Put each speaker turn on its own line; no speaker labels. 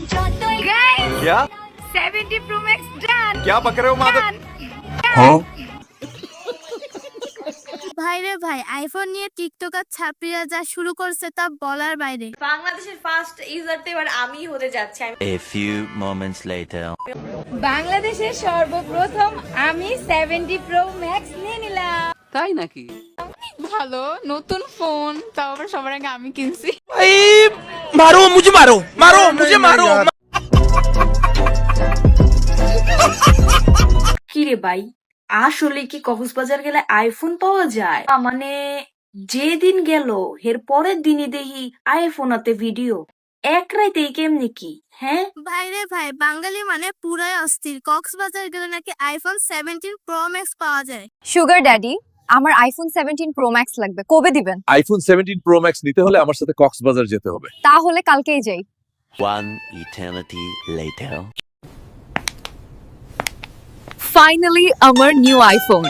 Guys,
क्या
70 Pro Max done.
क्या पक रहे हो माधव
Done.
ভাই রে ভাই আইফোন নিয়ে টিকটকার ছাত্রীরা যা শুরু করছে তা বলার বাইরে
বাংলাদেশের ফার্স্ট ইউজার তো এবার আমি হতে যাচ্ছি আমি
A few moments later.
বাংলাদেশের সর্বপ্রথম আমি 70 Pro Max নিয়ে নিলাম
তাই নাকি
ভালো নতুন ফোন তাও আবার সবার আগে আমি কিনছি।
মারো মারো মারো
মারো। কিরে ভাই? আসলে কি কক্সবাজার গেলে আইফোন পাওয়া যায়? মানে যেদিন গেল এর পরের দিনই দেখি আইফোন আতে ভিডিও এক রাইতে কেমনি কি হ্যাঁ?
ভাই রে ভাই বাঙালি মানে পুরাই অস্থির। কক্সবাজার গেলে নাকি আইফোন সেভেন্টিন প্রো ম্যাক্স পাওয়া যায়।
সুগার ড্যাডি আমার আইফোন সেভেন্টিন প্রো ম্যাক্স লাগবে। কবে দিবেন?
আইফোন সেভেন্টিন প্রো ম্যাক্স নিতে হলে আমার সাথে কক্সবাজার যেতে হবে।
তাহলে কালকেই যাই।
One eternity later.
ফাইনালি আমার নিউ আইফোন